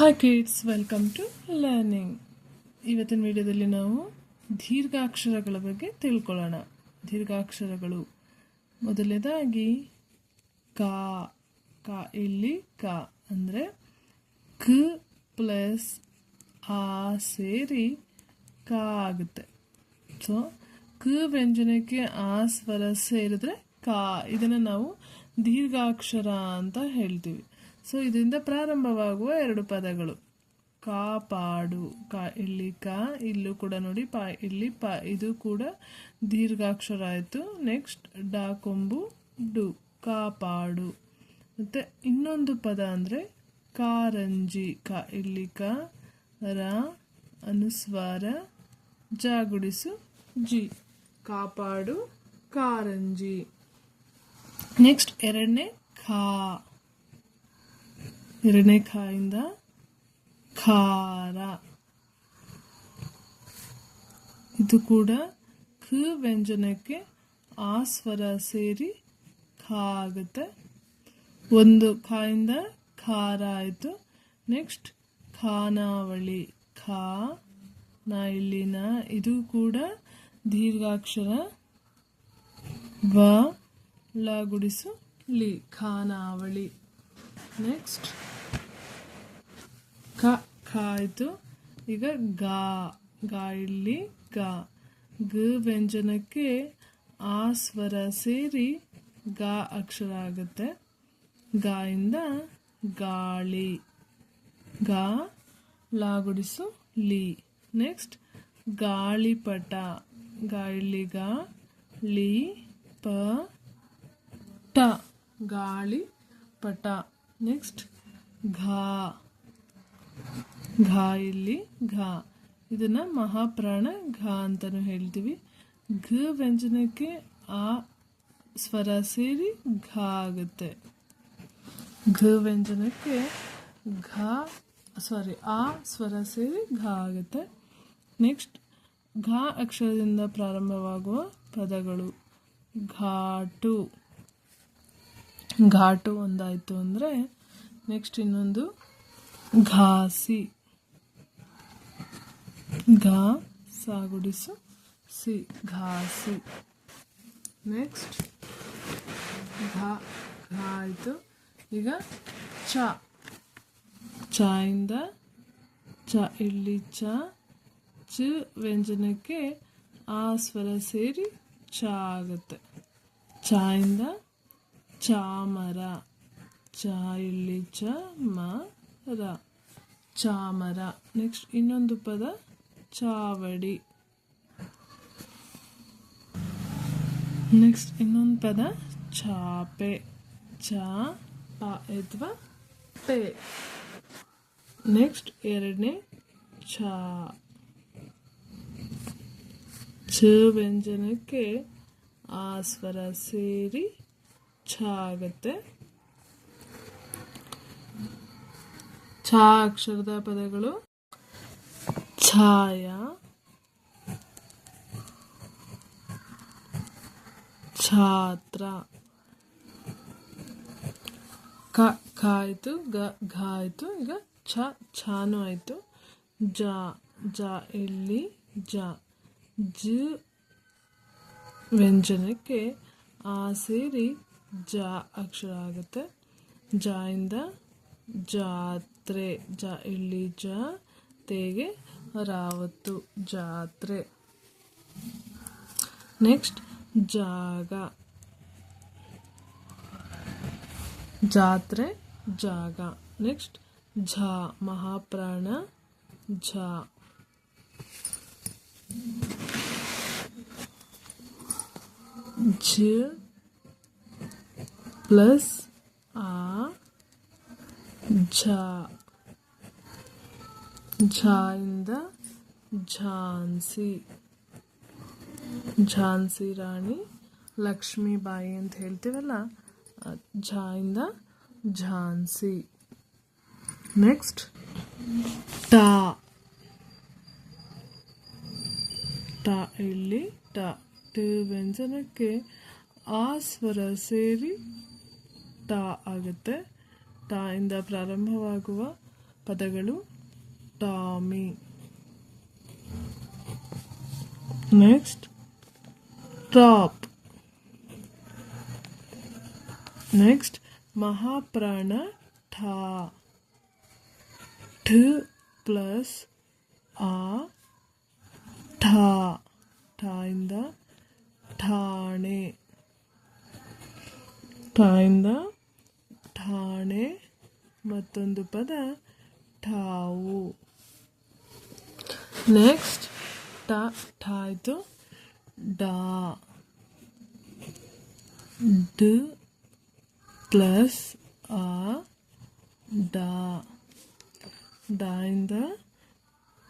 Hi kids welcome to learning ಇವತ್ತಿನ ವಿಡಿಯೋದಲ್ಲಿ ನಾವು ದೀರ್ಘಾಕ್ಷರಗಳ ಬಗ್ಗೆ ತಿಳ್ಕೊಳ್ಳೋಣ. ದೀರ್ಘಾಕ್ಷರಗಳು. ಮೊದಲನೇದಾಗಿ ಕ ಕ, ಇಲ್ಲಿ ಕ ಅಂದರೆ ಕ ಪ್ಲಸ್ ಆ ಸೇರಿ ಕ ಆಗುತ್ತೆ. ಸೊ ಕ ವ್ಯಂಜನಕ್ಕೆ ಆ ಸ್ವರ ಸೇರಿದ್ರೆ ಕ. ಇದನ್ನು ನಾವು ದೀರ್ಘಾಕ್ಷರ ಅಂತ ಹೇಳ್ತೀವಿ. ಸೊ ಇದರಿಂದ ಪ್ರಾರಂಭವಾಗುವ ಎರಡು ಪದಗಳು. ಕಾಪಾಡು ಕಾ, ಇಲ್ಲಿ ಕಾ, ಇಲ್ಲೂ ಕೂಡ ನೋಡಿ, ಪಾ, ಇಲ್ಲಿ ಪ, ಇದು ಕೂಡ ದೀರ್ಘಾಕ್ಷರ ಆಯಿತು. ನೆಕ್ಸ್ಟ್ ಡಾ, ಕೊಂಬು, ಡು ಕಾಪಾಡು ಮತ್ತು ಇನ್ನೊಂದು ಪದ ಅಂದರೆ ಕಾರಂಜಿ ಕ, ಇಲ್ಲಿ ಕ, ರ, ಅನುಸ್ವಾರ ಜಾಗುಡಿಸು ಜಿ. ಕಾಪಾಡು ಕಾರಂಜಿ ನೆಕ್ಸ್ಟ್ ಎರಡನೇ, ಖಾ. ಎರಡನೇ ಕಾಯಿಂದ ಖಾರ. ಇದು ಕೂಡ ಖ ವ್ಯಂಜನಕ್ಕೆ ಆ ಸ್ವರ ಸೇರಿ ಖ ಆಗುತ್ತೆ. ಒಂದು ಕಾಯಿಂದ ಖಾರ ಆಯಿತು. ನೆಕ್ಸ್ಟ್ ಖಾನಾವಳಿ. ಖ, ನಾ ಇಲ್ಲಿನ ಇದು ಕೂಡ ದೀರ್ಘಾಕ್ಷರ ವ ಲ ಗುಡಿಸು ಲಿ ಖಾನಾವಳಿ. ನೆಕ್ಸ್ಟ್ ಕ ಕ ಆಯಿತು ಈಗ ಗಾ ಗಾ ಇಲ್ಲಿ ಗಾ ಗ ವ್ಯಂಜನಕ್ಕೆ ಆ ಸ್ವರ ಸೇರಿ ಗಾ ಅಕ್ಷರ ಆಗುತ್ತೆ ಗಾಯಿಂದ ಗಾಳಿ ಗಾ ಲಾಗುಡಿಸು ಲಿ ನೆಕ್ಸ್ಟ್ ಗಾಳಿಪಟ ಗಾ ಲಿ ಪ ಟ ಗಾಳಿ ಪಟ ನೆಕ್ಸ್ಟ್ ಘಾ. ಘಾ ಇಲ್ಲಿ ಘಾ. ಇದನ್ನ ಮಹಾಪ್ರಾಣ ಘಾ ಅಂತಾನು ಹೇಳ್ತೀವಿ. ಘ ವ್ಯಂಜನಕ್ಕೆ ಆ ಸ್ವರ ಸೇರಿ ಘಾ ಆಗುತ್ತೆ. ಘ ವ್ಯಂಜನಕ್ಕೆ ಘಾ ಸಾರಿ ಆ ಸ್ವರ ಸೇರಿ ಘಾ ಆಗುತ್ತೆ. ನೆಕ್ಸ್ಟ್ ಘಾ ಅಕ್ಷರದಿಂದ ಪ್ರಾರಂಭವಾಗುವ ಪದಗಳು. ಘಾಟು ಘಾಟು ಒಂದಾಯಿತು ಅಂದರೆ ನೆಕ್ಸ್ಟ್ ಇನ್ನೊಂದು ಘಾಸಿ. ಘಾ ಸಾಗುಡಿಸು ಸಿ, ಘಾಸಿ. ನೆಕ್ಸ್ಟ್ ಘಾ ಘಾ ಆಯಿತು. ಈಗ ಚ. ಚಾಯಿಂದ ಚ, ಇಲ್ಲಿ ಚ ಚ ವ್ಯಂಜನಕ್ಕೆ ಆ ಸ್ವರ ಸೇರಿ ಚ ಆಗುತ್ತೆ. ಚಾಯಿಂದ ಚಾಮರ ಚ ಇಲ್ಲಿ ಚ ಮ ರ ಚಾಮರ ನೆಕ್ಸ್ಟ್ ಇನ್ನೊಂದು ಪದ, ಚಾವಡಿ. ನೆಕ್ಸ್ಟ್ ಇನ್ನೊಂದು ಪದ, ಚಾಪೆ. ಚ, ಪ ಅಥವಾ ಪೆ. ನೆಕ್ಸ್ಟ್ ಎರಡನೇ ಚ ಚ ವ್ಯಂಜನಕ್ಕೆ, ಆ ಸ್ವರ ಸೇರಿ ಛ ಆಗುತ್ತೆ. ಛ ಅಕ್ಷರದ ಪದಗಳು ಛಾಯ, ಛಾತ್ರ, ಕ ಖ ಆಯಿತು ಗ ಘ ಆಯಿತು ಈಗ ಛ, ಛಾನು ಆಯಿತು. ಜ ಜ ಇಲ್ಲಿ ಜ ಜ, ವ್ಯಂಜನಕ್ಕೆ ಆ ಸೇರಿ ಜ ಅಕ್ಷರ ಆಗುತ್ತೆ. ಜ ಇಂದ ಜಾತ್ರೆ, ಜ ಇಲ್ಲಿ ಜ, ತೆಗೆ, ರಾವತ್ತು, ಜಾತ್ರೆ. ನೆಕ್ಸ್ಟ್, ಜಾಗ. ಜಾತ್ರೆ, ಜಾಗ. ನೆಕ್ಸ್ಟ್, ಝ, ಮಹಾಪ್ರಾಣ, ಝ. ಝ ಪ್ಲಸ್ ಆ, ಝ. ಝ ಝಾನ್ಸಿ ಝಾನ್ಸಿ ರಾಣಿ ಲಕ್ಷ್ಮೀಬಾಯಿ ಅಂತ ಹೇಳ್ತೀವಲ್ಲ ಝ ಇಂದ ಝಾನ್ಸಿ ನೆಕ್ಸ್ಟ್, ಟಾ. ಟಾ ಇಲ್ಲಿ ಟ. ಟ ವ್ಯಂಜನಕ್ಕೆ ಆ ಸ್ವರ ಸೇರಿ ಟಾ ಆಗುತ್ತೆ. ಟ ಇಂದ ಪ್ರಾರಂಭವಾಗುವ ಪದಗಳು ಟಾಮಿ. Next, top. ನೆಕ್ಸ್ಟ್, ಮಹಾಪ್ರಾಣ ಠಾ. ಠ ಪ್ಲಸ್ ಆ ಠಾ. ಠಾಯಿಂದ ಠಾಣೆ. ಠಾಯಿಂದ ಠಾಣೆ ಮತ್ತೊಂದು ಪದ ಠಾವು. ನೆಕ್ಸ್ಟ್ ಟ ಠ ಆಯಿತು ಡಾ ಡ ಪ್ಲಸ್ ಆ ಡಾ. ಡಾಯಿಂದ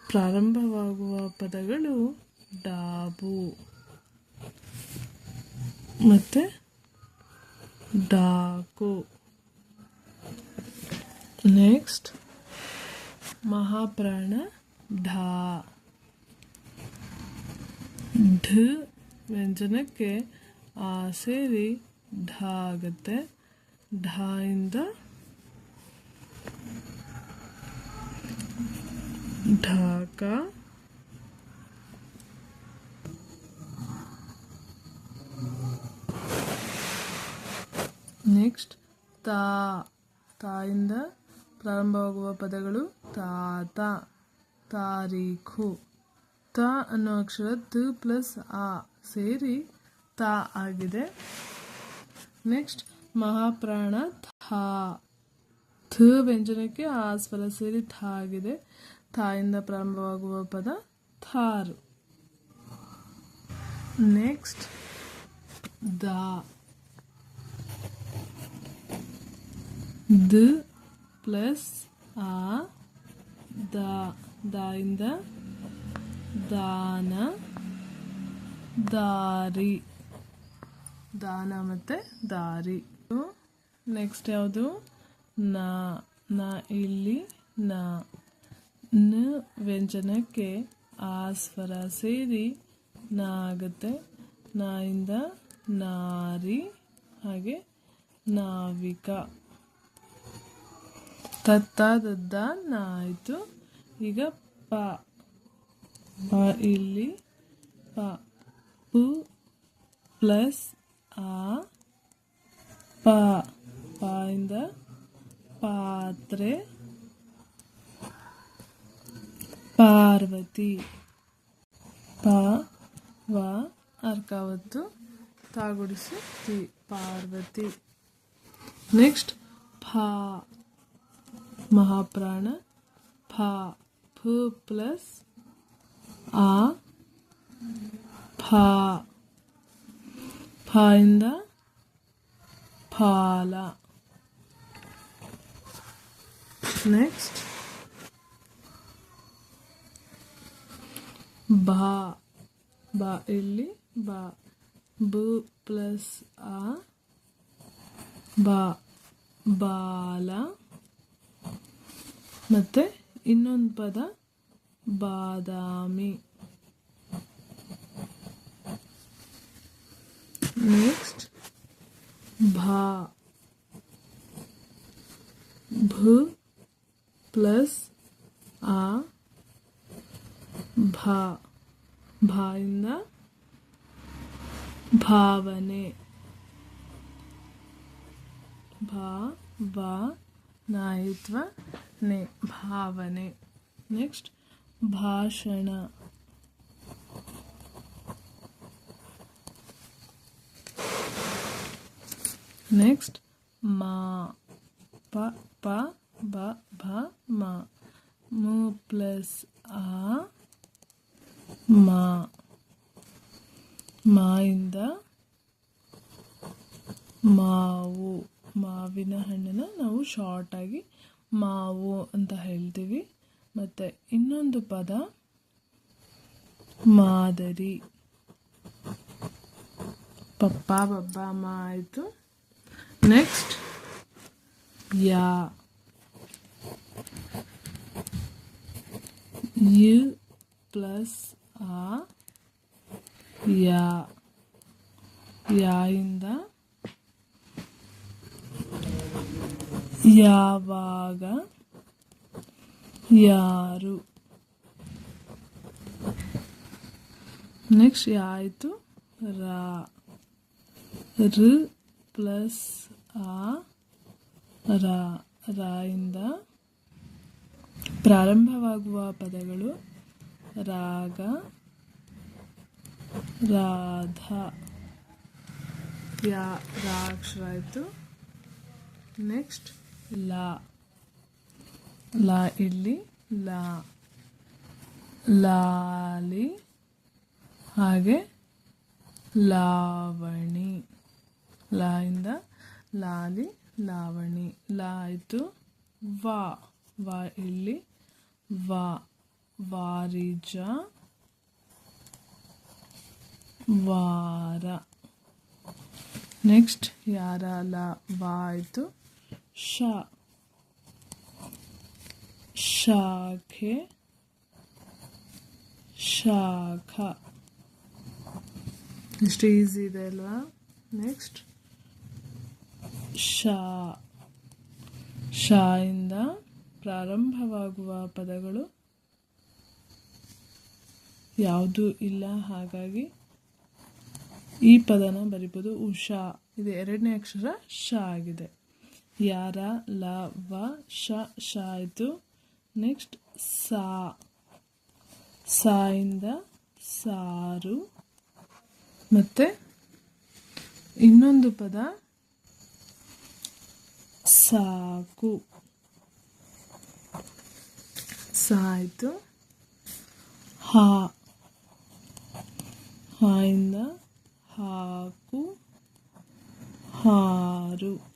ಪ್ರಾರಂಭವಾಗುವ ಪದಗಳು ಡಾಬು. ಮತ್ತು ಡಾಕು. ನೆಕ್ಸ್ಟ್ ಮಹಾಪ್ರಾಣ ಢಾ ಢ ವ್ಯಂಜನಕ್ಕೆ ಆ ಸೇರಿ ಢ ಆಗುತ್ತೆ ಢ ಇಂದ ಢಾಕ ನೆಕ್ಸ್ಟ್ ತಾ ತಾಯಿಂದ ಪ್ರಾರಂಭವಾಗುವ ಪದಗಳು ತಾತ ತಾರೀಖು. ತ ಅನ್ನೋ ಅಕ್ಷರ ತ ಪ್ಲಸ್ ಆ ಸೇರಿ ತಾ ಆಗಿದೆ. ನೆಕ್ಸ್ಟ್, ಮಹಾಪ್ರಾಣ ಥಾ. ಥ ವ್ಯಂಜನಕ್ಕೆ ಆ ಸ್ವರ ಸೇರಿ ಥ ಆಗಿದೆ. ಥಾಯಿಂದ ಪ್ರಾರಂಭವಾಗುವ ಪದ ಥಾರು. ನೆಕ್ಸ್ಟ್, ದ. ದ ಪ್ಲಸ್ ಆ, ದ ದಾಯಿಂದ ದಾನ, ದಾರಿ. ದಾನ ಮತ್ತು ದಾರಿ. ನೆಕ್ಸ್ಟ್ ಯಾವುದು? ನ ನ ಇಲ್ಲಿ ನ. ನ ವ್ಯಂಜನಕ್ಕೆ ಆ ಸ್ವರ ಸೇರಿ ನ ಆಗುತ್ತೆ ನಾಯಿಂದ ನಾರಿ, ಹಾಗೆ ನಾವಿಕ. ತತ್ತ ಈಗ ಪ ಪ ಇಲ್ಲಿ ಪ, ಪು ಪ್ಲಸ್ ಆ, ಪ ಪ ಇಂದ ಪಾತ್ರೆ ಪಾರ್ವತಿ. ಪ, ವ, ಅರ್ಕಾವತ್ತು ತಾಗುಡಿಸಿ ಪಾರ್ವತಿ. ನೆಕ್ಸ್ಟ್, ಫಾ. ಮಹಾಪ್ರಾಣ ಫಾ ಫ ಪ್ಲಸ್ ಆ ಫಾ ಫಾ ಇಂದ ಫಾಲ ನೆಕ್ಸ್ಟ್ ಬಾ ಬಾ ಇಲ್ಲಿ ಬಾ ಬ ಪ್ಲಸ್ ಆ ಬಾ ಬಾಲ ಮತ್ತೆ ಇನ್ನೊಂದು ಪದ, ಬಾದಾಮಿ. ನೆಕ್ಸ್ಟ್ ಭಾ. ಭ ಪ್ಲಸ್ ಆ, ಭಾ. ಭಾಯಿಂದ ಭಾವನೆ. ಭಾ ಬಾ ನಾಯಿತ್ವ ನೆ ಭಾವನೆ. ನೆಕ್ಸ್ಟ್ ಭಾಷಣ. ನೆಕ್ಸ್ಟ್ ಮಾ, ಪ ಪ, ಬ, ಭ, ಮ. ಮು ಪ್ಲಸ್ ಆ, ಮಾ. ಮಾಯಿಂದ ಮಾವು. ಮಾವಿನ ಹಣ್ಣನ್ನು ನಾವು ಶಾರ್ಟಾಗಿ ಮಾವು ಅಂತ ಹೇಳ್ತೀವಿ. ಮತ್ತು ಇನ್ನೊಂದು ಪದ ಮಾದರಿ. ಪಪ್ಪ, ಬಬ್ಬ ಅಮ್ಮ ಆಯಿತು. Next yeah. ಯು ಪ್ಲಸ್ ಆ, ಯಾ. ಯಾಯಿಂದ ಯಾವಾಗ? ಯಾರು? ನೆಕ್ಸ್ಟ್ ಆಯಿತು ರಾ ಋ ಪ್ಲಸ್ ಆ, ರಾ, ರಾಯಿಂದ ಪ್ರಾರಂಭವಾಗುವ ಪದಗಳು ರಾಗ, ರಾಧಾ, ಯಾ, ರಾಕ್ಷರ ಆಯಿತು. ನೆಕ್ಸ್ಟ್ ಲಾ ಲಾ ಇಲ್ಲಿ, ಲಾ, ಲಾಲಿ, ಹಾಗೆ ಲಾವಣಿ, ಲಾ ಇಂದ ಲಾಲಿ, ಲಾವಣಿ, ಲಾ ಆಯಿತು. ವಾ ವಾ ಇಲ್ಲಿ, ವಾ, ವಾರಿಜ, ವಾರ. ನೆಕ್ಸ್ಟ್ ಯಾರ, ಲ, ವಾ ಆಯಿತು. ಶ ಶಾಖೆ ಶಾಖ ಇಷ್ಟು ಈಸಿ ಇದೆ ಅಲ್ವಾ ನೆಕ್ಸ್ಟ್ ಶಾ ಶಾ ಇಂದ ಪ್ರಾರಂಭವಾಗುವ ಪದಗಳು ಯಾವುದೂ ಇಲ್ಲ ಹಾಗಾಗಿ ಈ ಪದನ ಬರಿಬೋದು ಉಷಾ. ಇದು ಎರಡನೇ ಅಕ್ಷರ. ಶ ಆಗಿದೆ. ಯಾರ ಲ ವ ಶ ಶ ಆಯಿತು ನೆಕ್ಸ್ಟ್ ಸಾ, ಸಾಯಿಂದ ಸಾರು. ಮತ್ತೆ ಇನ್ನೊಂದು ಪದ ಸಾಕು ಸಾಯಿತು ಹಾ, ಹಾಯಿಂದ ಹಾಕು ಹಾರು.